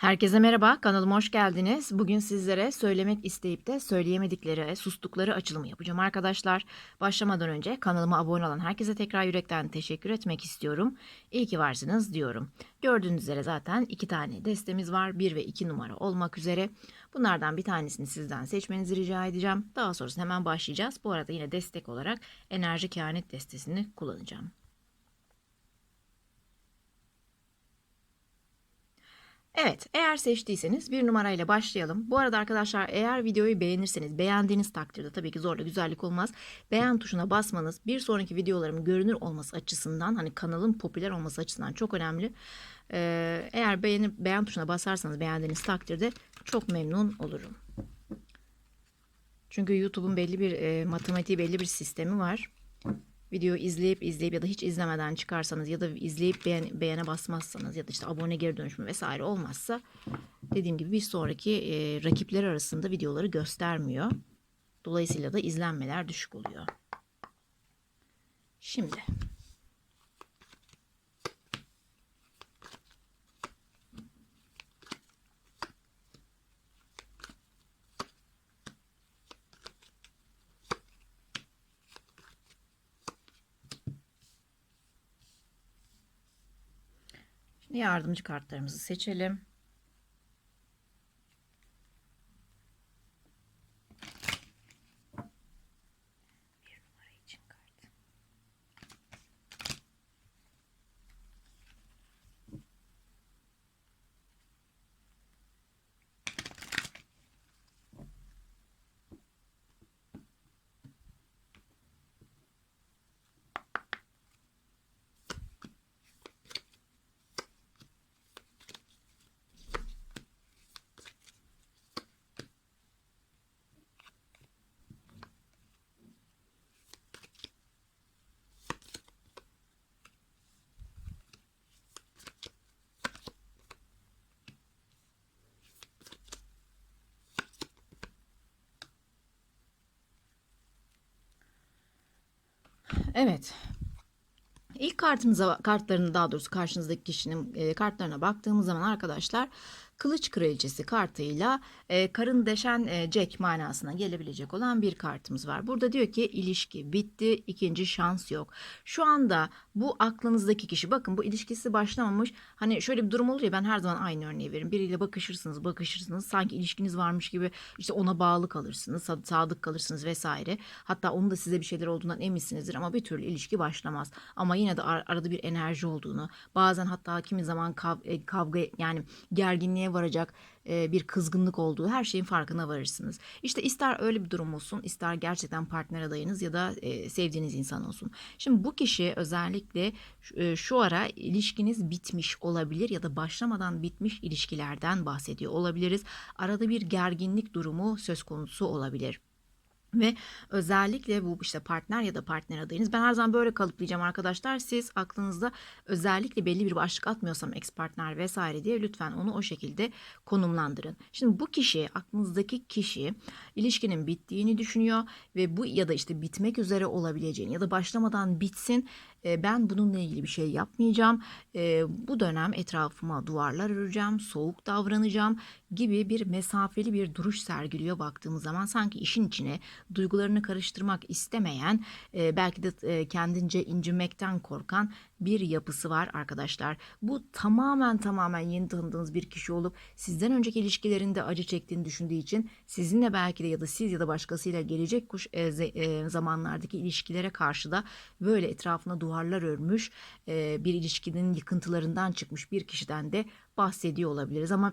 Herkese merhaba, kanalıma hoş geldiniz. Bugün sizlere söylemek isteyip de söyleyemedikleri, sustukları açılımı yapacağım arkadaşlar. Başlamadan önce kanalıma abone olan herkese tekrar yürekten teşekkür etmek istiyorum. İyi ki varsınız diyorum. Gördüğünüz üzere zaten iki tane destemiz var. 1 ve 2 numara olmak üzere. Bunlardan bir tanesini sizden seçmenizi rica edeceğim. Daha sonrasında hemen başlayacağız. Bu arada yine destek olarak enerji kehanet destesini kullanacağım. Evet, eğer seçtiyseniz bir numarayla başlayalım. Bu arada arkadaşlar eğer videoyu beğenirseniz, beğendiğiniz takdirde tabii ki zorla güzellik olmaz. Beğen tuşuna basmanız bir sonraki videolarımın görünür olması açısından, hani kanalın popüler olması açısından çok önemli. Ee, eğer beğenip beğen tuşuna basarsanız beğendiğiniz takdirde çok memnun olurum. Çünkü YouTube'un belli bir e, matematiği, belli bir sistemi var videoyu izleyip izleyip ya da hiç izlemeden çıkarsanız ya da izleyip beğen, beğene basmazsanız ya da işte abone geri dönüşümü vesaire olmazsa dediğim gibi bir sonraki e, rakipler arasında videoları göstermiyor. Dolayısıyla da izlenmeler düşük oluyor. Şimdi yardımcı kartlarımızı seçelim. Evet. İlk kartımıza kartlarını daha doğrusu karşınızdaki kişinin e, kartlarına baktığımız zaman arkadaşlar Kılıç Kraliçesi kartıyla e, karın deşen e, Jack manasına gelebilecek olan bir kartımız var. Burada diyor ki ilişki bitti, ikinci şans yok. Şu anda bu aklınızdaki kişi bakın bu ilişkisi başlamamış. Hani şöyle bir durum olur ya ben her zaman aynı örneği veririm. Biriyle bakışırsınız, bakışırsınız. Sanki ilişkiniz varmış gibi işte ona bağlı kalırsınız, sadık kalırsınız vesaire. Hatta onun da size bir şeyler olduğundan eminsinizdir ama bir türlü ilişki başlamaz. Ama yine de ar- arada bir enerji olduğunu, bazen hatta kimi zaman kav- e, kavga yani gerginliğe varacak e, bir kızgınlık olduğu her şeyin farkına varırsınız. İşte ister öyle bir durum olsun, ister gerçekten partner adayınız ya da e, sevdiğiniz insan olsun. Şimdi bu kişi özellikle e, şu ara ilişkiniz bitmiş olabilir ya da başlamadan bitmiş ilişkilerden bahsediyor olabiliriz. Arada bir gerginlik durumu söz konusu olabilir. Ve özellikle bu işte partner ya da partner adayınız. Ben her zaman böyle kalıplayacağım arkadaşlar. Siz aklınızda özellikle belli bir başlık atmıyorsam ex partner vesaire diye lütfen onu o şekilde konumlandırın. Şimdi bu kişi aklınızdaki kişi ilişkinin bittiğini düşünüyor ve bu ya da işte bitmek üzere olabileceğini ya da başlamadan bitsin ben bununla ilgili bir şey yapmayacağım. Bu dönem etrafıma duvarlar öreceğim, soğuk davranacağım gibi bir mesafeli bir duruş sergiliyor baktığımız zaman sanki işin içine duygularını karıştırmak istemeyen, belki de kendince incinmekten korkan bir yapısı var arkadaşlar. Bu tamamen tamamen yeni tanıdığınız bir kişi olup sizden önceki ilişkilerinde acı çektiğini düşündüğü için sizinle belki de ya da siz ya da başkasıyla gelecek kuş e, zamanlardaki ilişkilere karşı da böyle etrafına duvarlar örmüş e, bir ilişkinin yıkıntılarından çıkmış bir kişiden de bahsediyor olabiliriz ama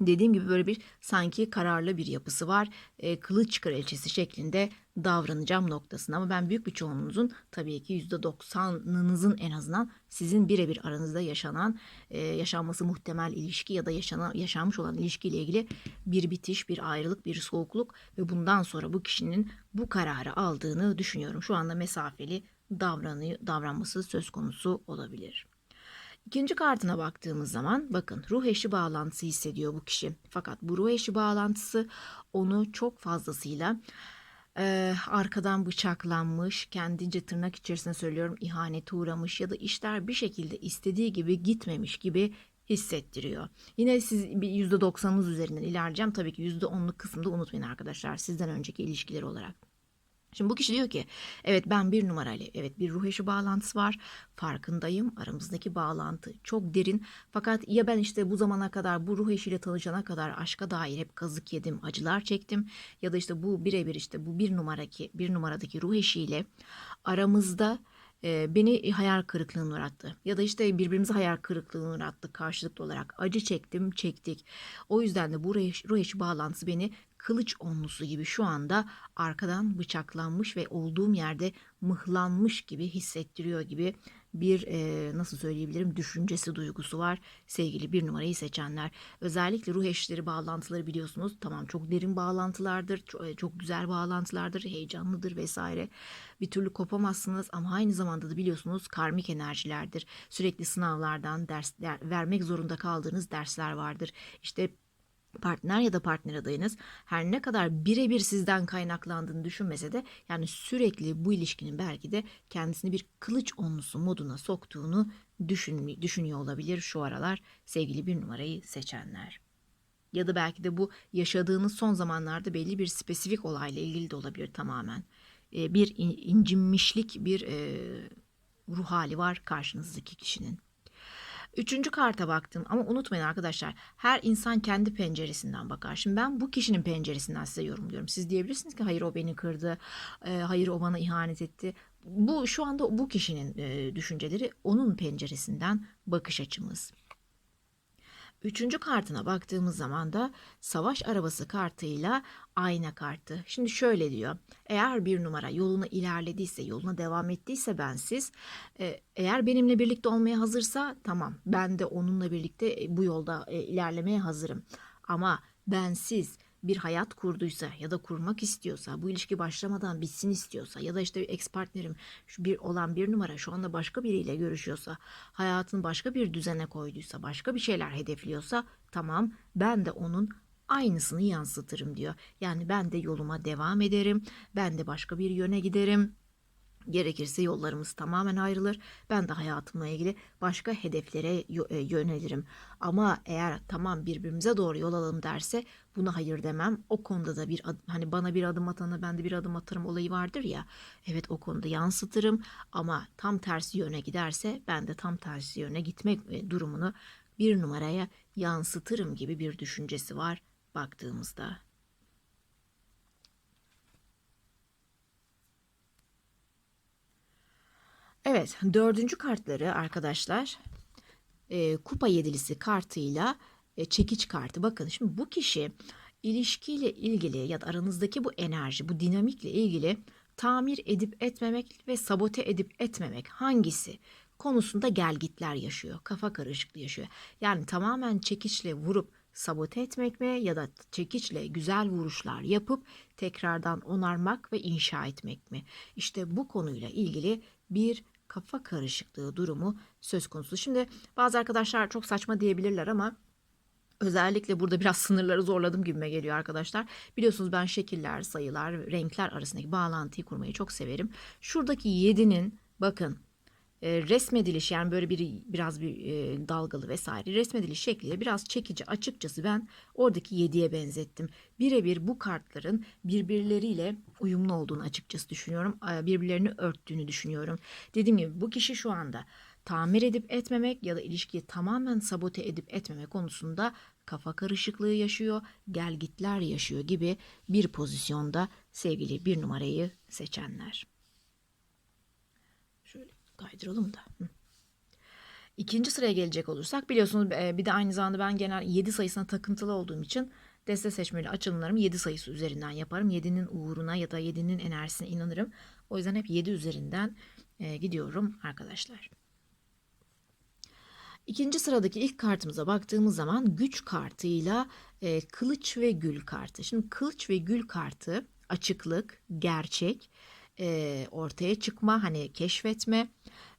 Dediğim gibi böyle bir sanki kararlı bir yapısı var. E, kılıç kraliçesi şeklinde davranacağım noktasında. Ama ben büyük bir çoğunluğunuzun tabii ki %90'ınızın en azından sizin birebir aranızda yaşanan, e, yaşanması muhtemel ilişki ya da yaşanan, yaşanmış olan ilişkiyle ilgili bir bitiş, bir ayrılık, bir soğukluk ve bundan sonra bu kişinin bu kararı aldığını düşünüyorum. Şu anda mesafeli davranıyor, davranması söz konusu olabilir. İkinci kartına baktığımız zaman bakın ruh eşi bağlantısı hissediyor bu kişi. Fakat bu ruh eşi bağlantısı onu çok fazlasıyla e, arkadan bıçaklanmış, kendince tırnak içerisinde söylüyorum ihanete uğramış ya da işler bir şekilde istediği gibi gitmemiş gibi hissettiriyor. Yine siz bir %90'ınız üzerinden ilerleyeceğim. Tabii ki %10'luk kısımda unutmayın arkadaşlar. Sizden önceki ilişkiler olarak. Şimdi bu kişi diyor ki evet ben bir numarayla evet bir ruh eşi bağlantısı var farkındayım aramızdaki bağlantı çok derin fakat ya ben işte bu zamana kadar bu ruh eşiyle tanışana kadar aşka dair hep kazık yedim acılar çektim ya da işte bu birebir işte bu bir numaraki bir numaradaki ruh eşiyle aramızda e, beni hayal kırıklığına uğrattı. Ya da işte birbirimize hayal kırıklığına uğrattık karşılıklı olarak. Acı çektim, çektik. O yüzden de bu ruh eşi bağlantısı beni kılıç onlusu gibi şu anda arkadan bıçaklanmış ve olduğum yerde mıhlanmış gibi hissettiriyor gibi bir e, nasıl söyleyebilirim düşüncesi duygusu var sevgili bir numarayı seçenler. Özellikle ruh eşleri bağlantıları biliyorsunuz tamam çok derin bağlantılardır çok, çok güzel bağlantılardır heyecanlıdır vesaire bir türlü kopamazsınız ama aynı zamanda da biliyorsunuz karmik enerjilerdir. Sürekli sınavlardan ders der, vermek zorunda kaldığınız dersler vardır. İşte partner ya da partner adayınız her ne kadar birebir sizden kaynaklandığını düşünmese de yani sürekli bu ilişkinin belki de kendisini bir kılıç onlusu moduna soktuğunu düşün, düşünüyor olabilir şu aralar sevgili bir numarayı seçenler. Ya da belki de bu yaşadığınız son zamanlarda belli bir spesifik olayla ilgili de olabilir tamamen. Ee, bir in- incinmişlik, bir e, ruh hali var karşınızdaki kişinin. Üçüncü karta baktım ama unutmayın arkadaşlar her insan kendi penceresinden bakar. Şimdi ben bu kişinin penceresinden size yorumluyorum. Siz diyebilirsiniz ki hayır o beni kırdı, e, hayır o bana ihanet etti. Bu şu anda bu kişinin e, düşünceleri onun penceresinden bakış açımız. Üçüncü kartına baktığımız zaman da savaş arabası kartıyla ayna kartı. Şimdi şöyle diyor. Eğer bir numara yoluna ilerlediyse, yoluna devam ettiyse bensiz, e, eğer benimle birlikte olmaya hazırsa tamam ben de onunla birlikte bu yolda e, ilerlemeye hazırım. Ama bensiz bir hayat kurduysa ya da kurmak istiyorsa, bu ilişki başlamadan bitsin istiyorsa ya da işte ex partnerim şu bir olan bir numara şu anda başka biriyle görüşüyorsa, hayatını başka bir düzene koyduysa, başka bir şeyler hedefliyorsa tamam ben de onun aynısını yansıtırım diyor. Yani ben de yoluma devam ederim, ben de başka bir yöne giderim. Gerekirse yollarımız tamamen ayrılır. Ben de hayatımla ilgili başka hedeflere e, yönelirim. Ama eğer tamam birbirimize doğru yol alalım derse buna hayır demem. O konuda da bir hani bana bir adım atana ben de bir adım atarım olayı vardır ya. Evet o konuda yansıtırım ama tam tersi yöne giderse ben de tam tersi yöne gitmek e, durumunu bir numaraya yansıtırım gibi bir düşüncesi var baktığımızda. Evet, dördüncü kartları arkadaşlar e, kupa yedilisi kartıyla e, çekiç kartı. Bakın şimdi bu kişi ilişkiyle ilgili ya da aranızdaki bu enerji, bu dinamikle ilgili tamir edip etmemek ve sabote edip etmemek hangisi konusunda gelgitler yaşıyor. Kafa karışıklığı yaşıyor. Yani tamamen çekiçle vurup sabote etmek mi ya da çekiçle güzel vuruşlar yapıp tekrardan onarmak ve inşa etmek mi? İşte bu konuyla ilgili bir kafa karışıklığı durumu söz konusu. Şimdi bazı arkadaşlar çok saçma diyebilirler ama Özellikle burada biraz sınırları zorladım gibime geliyor arkadaşlar. Biliyorsunuz ben şekiller, sayılar, renkler arasındaki bağlantıyı kurmayı çok severim. Şuradaki 7'nin bakın e, resmediliş yani böyle bir biraz bir e, dalgalı vesaire resmediliş şekliyle biraz çekici açıkçası ben oradaki 7'ye benzettim. Birebir bu kartların birbirleriyle uyumlu olduğunu açıkçası düşünüyorum. Birbirlerini örttüğünü düşünüyorum. Dediğim gibi bu kişi şu anda tamir edip etmemek ya da ilişkiyi tamamen sabote edip etmemek konusunda kafa karışıklığı yaşıyor, gelgitler yaşıyor gibi bir pozisyonda sevgili bir numarayı seçenler. Kaydıralım da. İkinci sıraya gelecek olursak biliyorsunuz bir de aynı zamanda ben genel 7 sayısına takıntılı olduğum için deste seçmeli açılımlarımı 7 sayısı üzerinden yaparım. 7'nin uğruna ya da 7'nin enerjisine inanırım. O yüzden hep 7 üzerinden gidiyorum arkadaşlar. İkinci sıradaki ilk kartımıza baktığımız zaman güç kartıyla e, kılıç ve gül kartı. Şimdi kılıç ve gül kartı açıklık, gerçek, e, ortaya çıkma, hani keşfetme,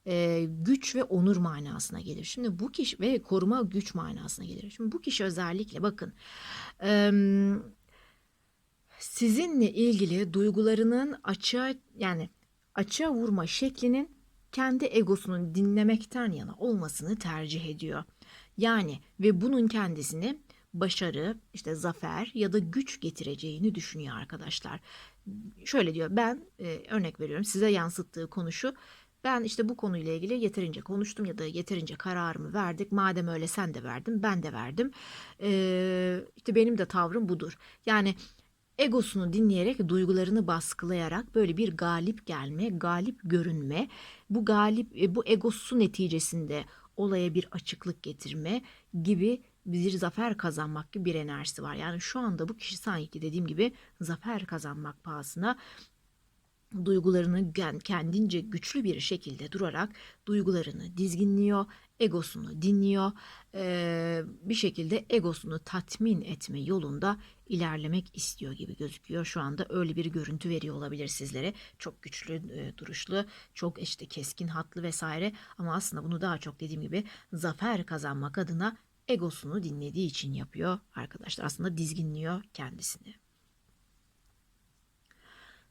e, güç ve onur manasına gelir. Şimdi bu kişi ve koruma güç manasına gelir. Şimdi bu kişi özellikle bakın e, sizinle ilgili duygularının açığa yani açığa vurma şeklinin kendi egosunun dinlemekten yana olmasını tercih ediyor. Yani ve bunun kendisini başarı, işte zafer ya da güç getireceğini düşünüyor arkadaşlar. Şöyle diyor ben e, örnek veriyorum size yansıttığı konu şu. Ben işte bu konuyla ilgili yeterince konuştum ya da yeterince kararımı verdik. Madem öyle sen de verdin, ben de verdim. Ee, işte benim de tavrım budur. Yani egosunu dinleyerek, duygularını baskılayarak böyle bir galip gelme, galip görünme, bu galip, e, bu egosu neticesinde olaya bir açıklık getirme gibi bir zafer kazanmak gibi bir enerjisi var. Yani şu anda bu kişi sanki dediğim gibi zafer kazanmak pahasına duygularını kendince güçlü bir şekilde durarak duygularını dizginliyor, egosunu dinliyor, bir şekilde egosunu tatmin etme yolunda ilerlemek istiyor gibi gözüküyor. Şu anda öyle bir görüntü veriyor olabilir sizlere. Çok güçlü duruşlu, çok işte keskin hatlı vesaire ama aslında bunu daha çok dediğim gibi zafer kazanmak adına egosunu dinlediği için yapıyor arkadaşlar. Aslında dizginliyor kendisini.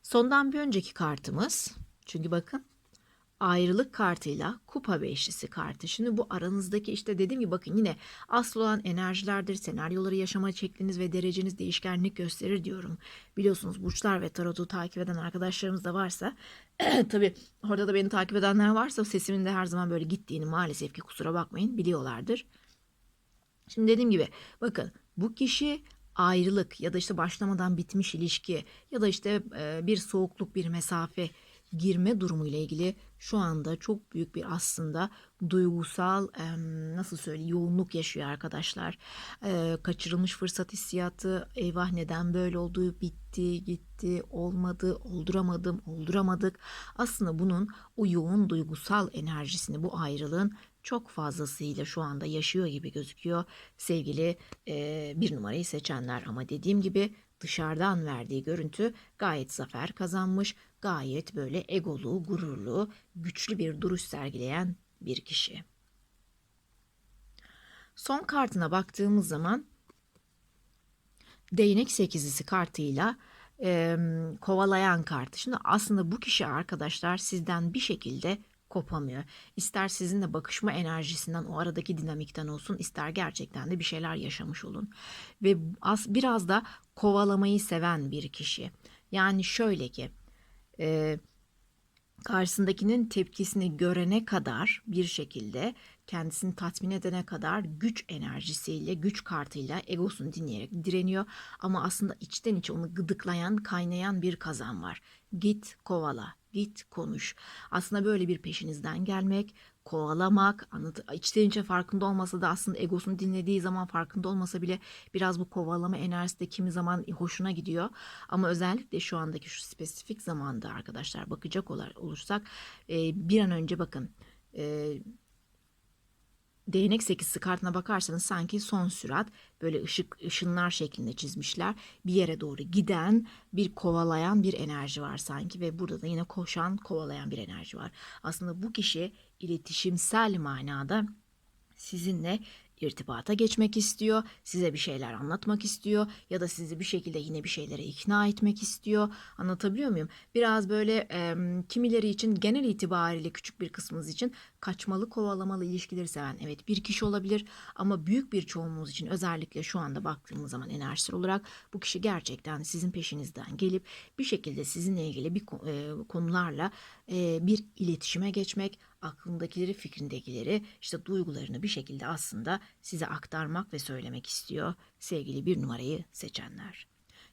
Sondan bir önceki kartımız çünkü bakın ayrılık kartıyla kupa beşlisi kartı. Şimdi bu aranızdaki işte dediğim gibi bakın yine asıl olan enerjilerdir. Senaryoları yaşama şekliniz ve dereceniz değişkenlik gösterir diyorum. Biliyorsunuz burçlar ve tarotu takip eden arkadaşlarımız da varsa tabii orada da beni takip edenler varsa sesimin de her zaman böyle gittiğini maalesef ki kusura bakmayın biliyorlardır. Şimdi dediğim gibi bakın bu kişi ayrılık ya da işte başlamadan bitmiş ilişki ya da işte bir soğukluk bir mesafe girme durumu ile ilgili şu anda çok büyük bir aslında duygusal nasıl söyleyeyim yoğunluk yaşıyor arkadaşlar. Kaçırılmış fırsat hissiyatı, eyvah neden böyle oldu, bitti, gitti, olmadı, olduramadım, olduramadık. Aslında bunun o yoğun duygusal enerjisini bu ayrılığın çok fazlasıyla şu anda yaşıyor gibi gözüküyor sevgili e, bir numarayı seçenler. Ama dediğim gibi dışarıdan verdiği görüntü gayet zafer kazanmış, gayet böyle egolu, gururlu, güçlü bir duruş sergileyen bir kişi. Son kartına baktığımız zaman değnek sekizlisi kartıyla e, kovalayan kartı. Şimdi aslında bu kişi arkadaşlar sizden bir şekilde kopamıyor. İster sizinle bakışma enerjisinden o aradaki dinamikten olsun ister gerçekten de bir şeyler yaşamış olun. Ve az, biraz da kovalamayı seven bir kişi. Yani şöyle ki e, karşısındakinin tepkisini görene kadar bir şekilde kendisini tatmin edene kadar güç enerjisiyle, güç kartıyla egosunu dinleyerek direniyor. Ama aslında içten içe onu gıdıklayan, kaynayan bir kazan var. Git kovala, git konuş. Aslında böyle bir peşinizden gelmek, kovalamak, anlat içten içe farkında olmasa da aslında egosunu dinlediği zaman farkında olmasa bile biraz bu kovalama enerjisi de kimi zaman hoşuna gidiyor. Ama özellikle şu andaki şu spesifik zamanda arkadaşlar bakacak olursak bir an önce bakın değnek sekizisi kartına bakarsanız sanki son sürat böyle ışık ışınlar şeklinde çizmişler. Bir yere doğru giden, bir kovalayan bir enerji var sanki ve burada da yine koşan, kovalayan bir enerji var. Aslında bu kişi iletişimsel manada sizinle irtibata geçmek istiyor, size bir şeyler anlatmak istiyor ya da sizi bir şekilde yine bir şeylere ikna etmek istiyor. Anlatabiliyor muyum? Biraz böyle e, kimileri için genel itibariyle küçük bir kısmımız için kaçmalı, kovalamalı ilişkileri seven evet bir kişi olabilir ama büyük bir çoğunluğumuz için özellikle şu anda baktığımız zaman enerjisel olarak bu kişi gerçekten sizin peşinizden gelip bir şekilde sizinle ilgili bir e, konularla e, bir iletişime geçmek, aklındakileri, fikrindekileri, işte duygularını bir şekilde aslında size aktarmak ve söylemek istiyor sevgili bir numarayı seçenler.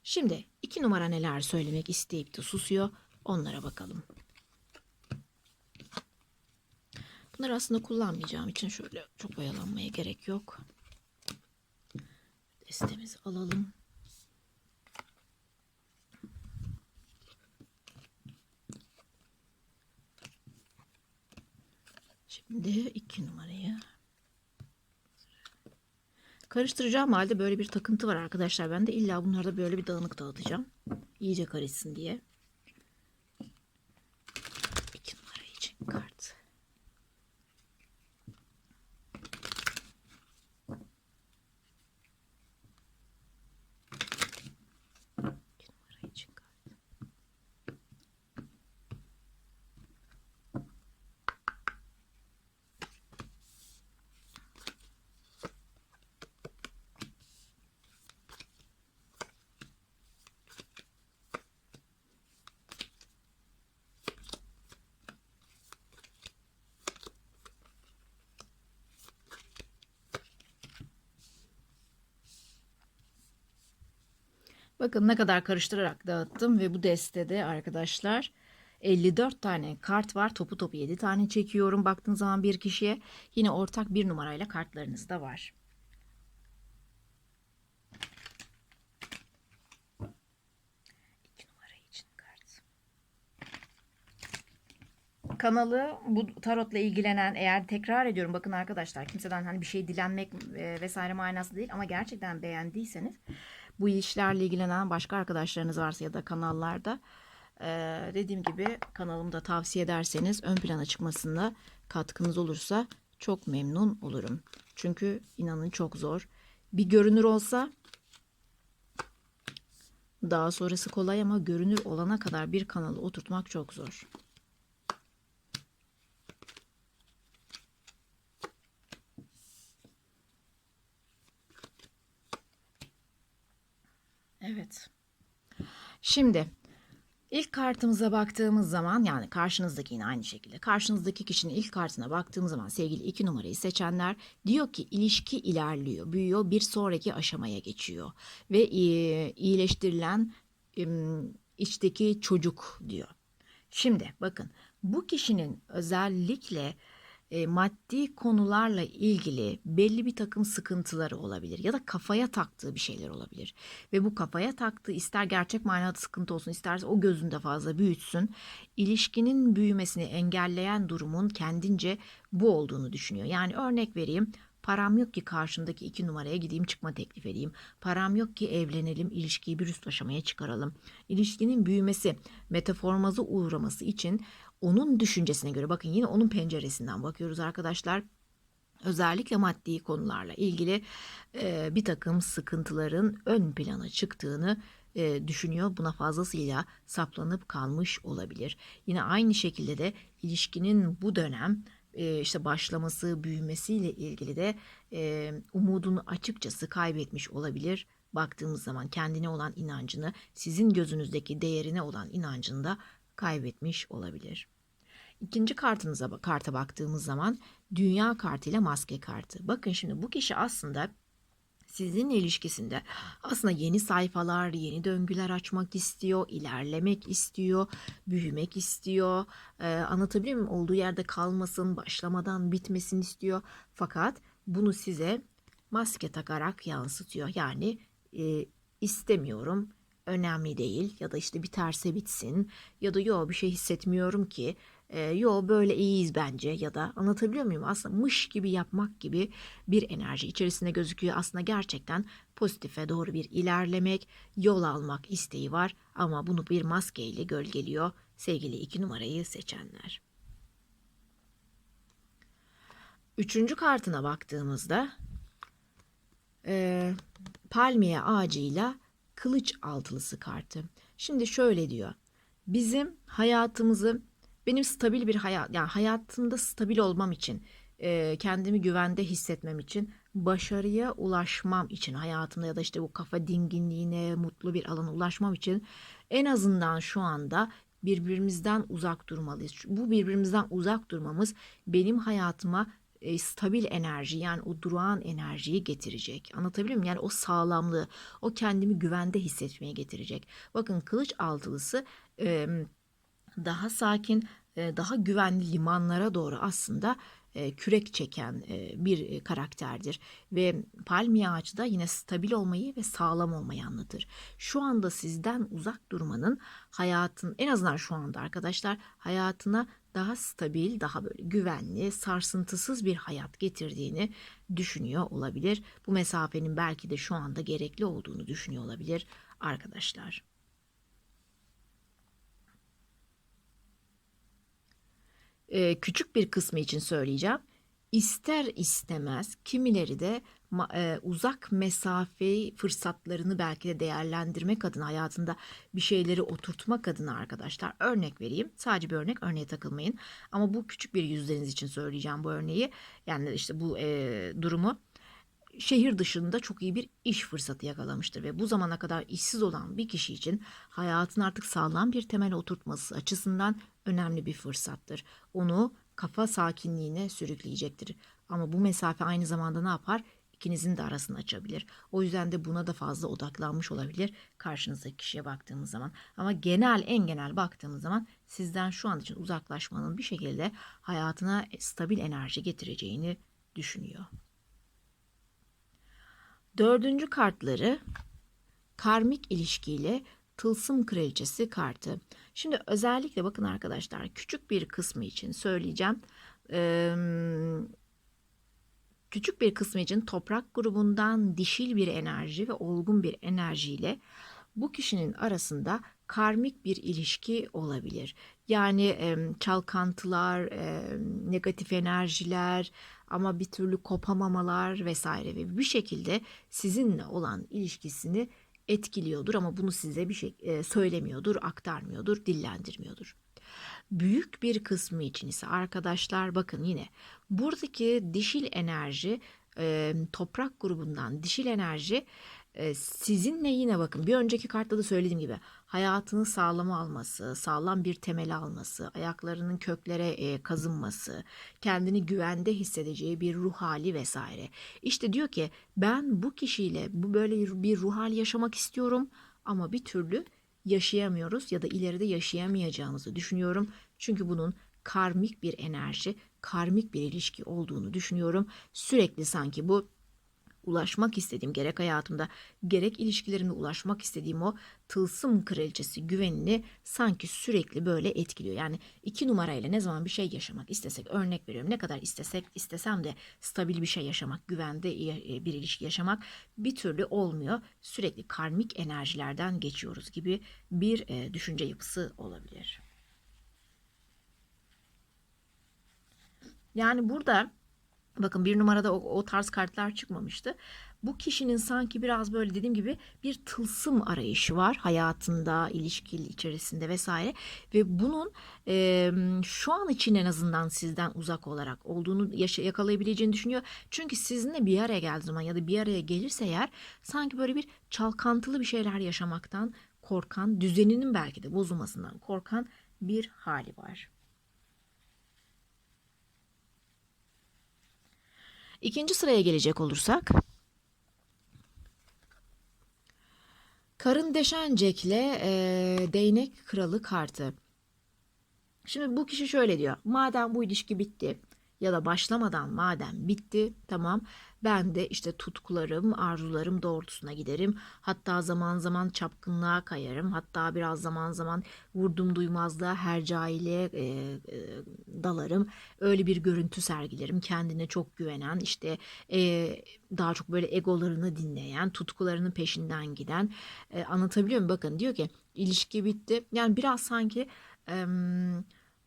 Şimdi iki numara neler söylemek isteyip de susuyor onlara bakalım. Bunları aslında kullanmayacağım için şöyle çok oyalanmaya gerek yok. Destemizi alalım. Şimdi iki numarayı karıştıracağım halde böyle bir takıntı var arkadaşlar. Ben de illa bunlarda böyle bir dağınık dağıtacağım. İyice karışsın diye. İki numara için kart. Bakın ne kadar karıştırarak dağıttım ve bu destede arkadaşlar 54 tane kart var. Topu topu 7 tane çekiyorum. Baktığınız zaman bir kişiye yine ortak bir numarayla kartlarınız da var. Kanalı bu tarotla ilgilenen eğer tekrar ediyorum bakın arkadaşlar kimseden hani bir şey dilenmek e, vesaire manası değil ama gerçekten beğendiyseniz bu işlerle ilgilenen başka arkadaşlarınız varsa ya da kanallarda dediğim gibi kanalımda tavsiye ederseniz ön plana çıkmasında katkınız olursa çok memnun olurum. Çünkü inanın çok zor. Bir görünür olsa daha sonrası kolay ama görünür olana kadar bir kanalı oturtmak çok zor. Evet. Şimdi ilk kartımıza baktığımız zaman yani karşınızdaki yine aynı şekilde karşınızdaki kişinin ilk kartına baktığımız zaman sevgili iki numarayı seçenler diyor ki ilişki ilerliyor, büyüyor, bir sonraki aşamaya geçiyor ve e, iyileştirilen içteki çocuk diyor. Şimdi bakın bu kişinin özellikle e, maddi konularla ilgili belli bir takım sıkıntıları olabilir ya da kafaya taktığı bir şeyler olabilir. Ve bu kafaya taktığı ister gerçek manada sıkıntı olsun isterse o gözünde fazla büyütsün. İlişkinin büyümesini engelleyen durumun kendince bu olduğunu düşünüyor. Yani örnek vereyim Param yok ki karşındaki iki numaraya gideyim çıkma teklif edeyim. Param yok ki evlenelim, ilişkiyi bir üst aşamaya çıkaralım. İlişkinin büyümesi, metaformaza uğraması için onun düşüncesine göre bakın yine onun penceresinden bakıyoruz arkadaşlar. Özellikle maddi konularla ilgili e, bir takım sıkıntıların ön plana çıktığını e, düşünüyor. Buna fazlasıyla saplanıp kalmış olabilir. Yine aynı şekilde de ilişkinin bu dönem e, işte başlaması, büyümesiyle ilgili de e, umudunu açıkçası kaybetmiş olabilir. Baktığımız zaman kendine olan inancını, sizin gözünüzdeki değerine olan inancını da kaybetmiş olabilir. İkinci kartınıza karta baktığımız zaman dünya kartıyla maske kartı. Bakın şimdi bu kişi aslında sizinle ilişkisinde aslında yeni sayfalar, yeni döngüler açmak istiyor, ilerlemek istiyor, büyümek istiyor. Ee, anlatabiliyor muyum? Olduğu yerde kalmasın, başlamadan bitmesin istiyor. Fakat bunu size maske takarak yansıtıyor. Yani e, istemiyorum, önemli değil ya da işte biterse bitsin ya da yo bir şey hissetmiyorum ki e, yo böyle iyiyiz bence ya da anlatabiliyor muyum? Aslında mış gibi yapmak gibi bir enerji içerisinde gözüküyor. Aslında gerçekten pozitife doğru bir ilerlemek, yol almak isteği var ama bunu bir maskeyle gölgeliyor sevgili iki numarayı seçenler. Üçüncü kartına baktığımızda e, palmiye ağacıyla kılıç altılısı kartı. Şimdi şöyle diyor. Bizim hayatımızı benim stabil bir hayat yani hayatımda stabil olmam için e, kendimi güvende hissetmem için başarıya ulaşmam için hayatımda ya da işte bu kafa dinginliğine mutlu bir alana ulaşmam için en azından şu anda birbirimizden uzak durmalıyız. Bu birbirimizden uzak durmamız benim hayatıma e, stabil enerji yani o durağan enerjiyi getirecek. Anlatabiliyor muyum? Yani o sağlamlığı, o kendimi güvende hissetmeye getirecek. Bakın kılıç altılısı e, daha sakin, e, daha güvenli limanlara doğru aslında e, kürek çeken e, bir karakterdir. Ve palmiye ağacı da yine stabil olmayı ve sağlam olmayı anlatır. Şu anda sizden uzak durmanın hayatın en azından şu anda arkadaşlar hayatına daha stabil, daha böyle güvenli, sarsıntısız bir hayat getirdiğini düşünüyor olabilir. Bu mesafenin belki de şu anda gerekli olduğunu düşünüyor olabilir arkadaşlar. Ee, küçük bir kısmı için söyleyeceğim. İster istemez kimileri de e, uzak mesafe fırsatlarını belki de değerlendirmek adına hayatında bir şeyleri oturtmak adına arkadaşlar örnek vereyim. Sadece bir örnek örneğe takılmayın. Ama bu küçük bir yüzdeniz için söyleyeceğim bu örneği. Yani işte bu e, durumu şehir dışında çok iyi bir iş fırsatı yakalamıştır ve bu zamana kadar işsiz olan bir kişi için hayatın artık sağlam bir temel oturtması açısından önemli bir fırsattır. Onu kafa sakinliğine sürükleyecektir. Ama bu mesafe aynı zamanda ne yapar? ikinizin de arasını açabilir. O yüzden de buna da fazla odaklanmış olabilir karşınızdaki kişiye baktığımız zaman. Ama genel en genel baktığımız zaman sizden şu an için uzaklaşmanın bir şekilde hayatına stabil enerji getireceğini düşünüyor. Dördüncü kartları karmik ilişkiyle tılsım kraliçesi kartı. Şimdi özellikle bakın arkadaşlar küçük bir kısmı için söyleyeceğim. Küçük bir kısmı için toprak grubundan dişil bir enerji ve olgun bir enerjiyle bu kişinin arasında karmik bir ilişki olabilir. Yani çalkantılar, negatif enerjiler ama bir türlü kopamamalar vesaire ve bir şekilde sizinle olan ilişkisini etkiliyordur ama bunu size bir şey e, söylemiyordur, aktarmıyordur, dillendirmiyordur. Büyük bir kısmı için ise arkadaşlar bakın yine buradaki dişil enerji e, toprak grubundan dişil enerji e, sizinle yine bakın bir önceki kartta da söylediğim gibi hayatını sağlama alması, sağlam bir temel alması, ayaklarının köklere e, kazınması, kendini güvende hissedeceği bir ruh hali vesaire. İşte diyor ki ben bu kişiyle bu böyle bir ruh hali yaşamak istiyorum ama bir türlü yaşayamıyoruz ya da ileride yaşayamayacağımızı düşünüyorum. Çünkü bunun karmik bir enerji, karmik bir ilişki olduğunu düşünüyorum. Sürekli sanki bu ulaşmak istediğim gerek hayatımda gerek ilişkilerimde ulaşmak istediğim o tılsım kraliçesi güvenini sanki sürekli böyle etkiliyor. Yani iki numarayla ne zaman bir şey yaşamak istesek örnek veriyorum ne kadar istesek istesem de stabil bir şey yaşamak güvende bir ilişki yaşamak bir türlü olmuyor. Sürekli karmik enerjilerden geçiyoruz gibi bir e, düşünce yapısı olabilir. Yani burada Bakın bir numarada o, o tarz kartlar çıkmamıştı. Bu kişinin sanki biraz böyle dediğim gibi bir tılsım arayışı var hayatında, ilişki içerisinde vesaire. Ve bunun e, şu an için en azından sizden uzak olarak olduğunu yaşa, yakalayabileceğini düşünüyor. Çünkü sizinle bir araya geldiği zaman ya da bir araya gelirse eğer sanki böyle bir çalkantılı bir şeyler yaşamaktan korkan, düzeninin belki de bozulmasından korkan bir hali var. İkinci sıraya gelecek olursak Karın Deşencek'le e, Değnek Kralı kartı. Şimdi bu kişi şöyle diyor. Madem bu ilişki bitti ya da başlamadan madem bitti tamam ben de işte tutkularım, arzularım doğrultusuna giderim. Hatta zaman zaman çapkınlığa kayarım. Hatta biraz zaman zaman vurdum duymazlığa hercaile e, e, dalarım. Öyle bir görüntü sergilerim. Kendine çok güvenen, işte e, daha çok böyle egolarını dinleyen, tutkularının peşinden giden. E, anlatabiliyor muyum? Bakın diyor ki ilişki bitti. Yani biraz sanki... E,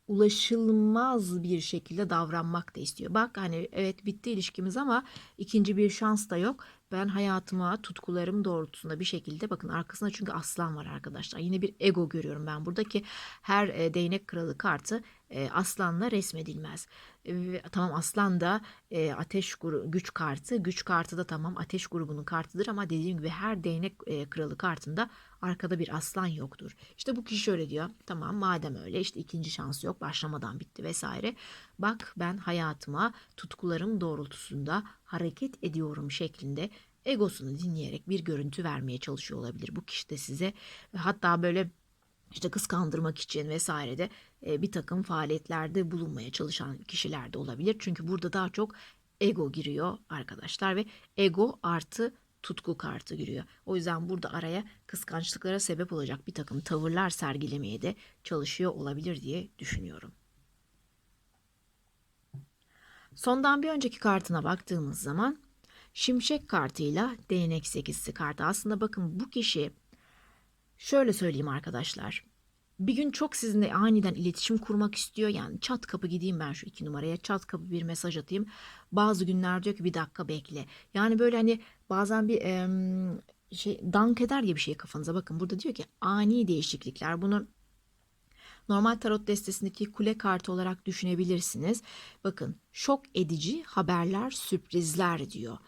ulaşılmaz bir şekilde davranmak da istiyor. Bak hani evet bitti ilişkimiz ama ikinci bir şans da yok. Ben hayatıma tutkularım doğrultusunda bir şekilde bakın arkasında çünkü aslan var arkadaşlar. Yine bir ego görüyorum ben buradaki her e, değnek kralı kartı e, aslanla resmedilmez. E, tamam aslan da e, ateş gru- güç kartı. Güç kartı da tamam ateş grubunun kartıdır ama dediğim gibi her değnek e, kralı kartında arkada bir aslan yoktur. İşte bu kişi şöyle diyor. Tamam madem öyle işte ikinci şans yok başlamadan bitti vesaire. Bak ben hayatıma tutkularım doğrultusunda hareket ediyorum şeklinde egosunu dinleyerek bir görüntü vermeye çalışıyor olabilir. Bu kişi de size hatta böyle işte kıskandırmak için vesaire de e, bir takım faaliyetlerde bulunmaya çalışan kişiler de olabilir. Çünkü burada daha çok ego giriyor arkadaşlar ve ego artı tutku kartı giriyor. O yüzden burada araya kıskançlıklara sebep olacak bir takım tavırlar sergilemeye de çalışıyor olabilir diye düşünüyorum. Sondan bir önceki kartına baktığımız zaman şimşek kartıyla değnek sekizli kartı. Aslında bakın bu kişi şöyle söyleyeyim arkadaşlar. Bir gün çok sizinle aniden iletişim kurmak istiyor. Yani çat kapı gideyim ben şu iki numaraya. Çat kapı bir mesaj atayım. Bazı günler diyor ki bir dakika bekle. Yani böyle hani bazen bir e, şey dank eder gibi bir şey kafanıza. Bakın burada diyor ki ani değişiklikler. Bunu normal tarot destesindeki kule kartı olarak düşünebilirsiniz. Bakın şok edici haberler, sürprizler diyor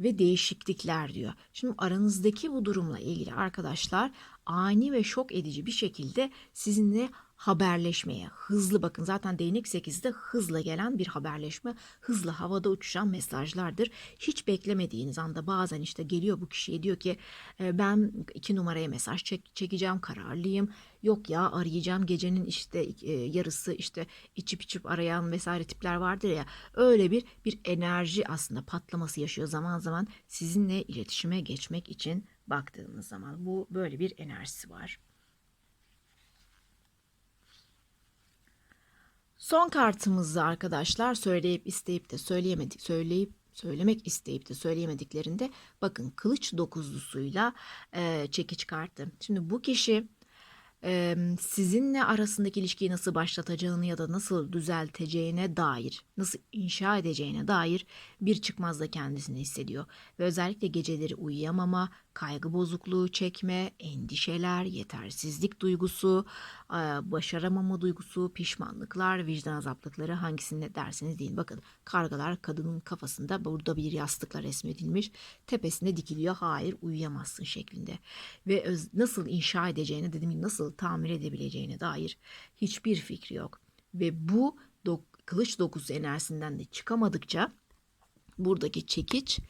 ve değişiklikler diyor. Şimdi aranızdaki bu durumla ilgili arkadaşlar ani ve şok edici bir şekilde sizinle haberleşmeye, hızlı bakın zaten değnek 8'de hızla gelen bir haberleşme, hızla havada uçuşan mesajlardır. Hiç beklemediğiniz anda bazen işte geliyor bu kişiye diyor ki "E, ben iki numaraya mesaj çek- çekeceğim, kararlıyım. Yok ya arayacağım gecenin işte e, yarısı işte içip içip arayan vesaire tipler vardır ya öyle bir bir enerji aslında patlaması yaşıyor zaman zaman sizinle iletişime geçmek için baktığınız zaman bu böyle bir enerjisi var. Son kartımızda arkadaşlar söyleyip isteyip de söyleyemedik söyleyip söylemek isteyip de söyleyemediklerinde bakın kılıç dokuzlusuyla e, çekiç kartı. Şimdi bu kişi e, sizinle arasındaki ilişkiyi nasıl başlatacağını ya da nasıl düzelteceğine dair, nasıl inşa edeceğine dair bir çıkmazda kendisini hissediyor. Ve özellikle geceleri uyuyamama, kaygı bozukluğu çekme, endişeler, yetersizlik duygusu, e, başaramama duygusu, pişmanlıklar, vicdan azaplıkları hangisini derseniz deyin. Bakın kargalar kadının kafasında burada bir yastıkla resmedilmiş. Tepesinde dikiliyor hayır uyuyamazsın şeklinde. Ve öz- nasıl inşa edeceğine gibi nasıl tamir edebileceğine dair hiçbir fikri yok. Ve bu dok- kılıç dokusu enerjisinden de çıkamadıkça buradaki çekiç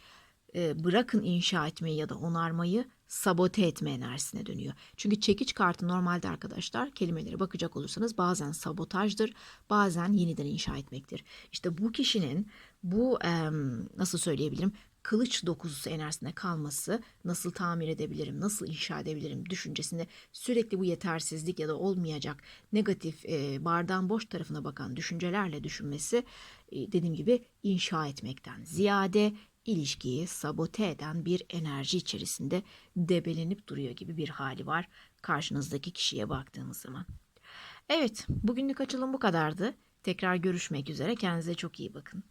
bırakın inşa etmeyi ya da onarmayı sabote etme enerjisine dönüyor. Çünkü çekiç kartı normalde arkadaşlar kelimelere bakacak olursanız bazen sabotajdır, bazen yeniden inşa etmektir. İşte bu kişinin bu nasıl söyleyebilirim kılıç dokuzusu enerjisinde kalması nasıl tamir edebilirim, nasıl inşa edebilirim düşüncesinde sürekli bu yetersizlik ya da olmayacak negatif e, bardağın boş tarafına bakan düşüncelerle düşünmesi e, dediğim gibi inşa etmekten ziyade ilişkiyi sabote eden bir enerji içerisinde debelenip duruyor gibi bir hali var karşınızdaki kişiye baktığınız zaman. Evet, bugünlük açılım bu kadardı. Tekrar görüşmek üzere. Kendinize çok iyi bakın.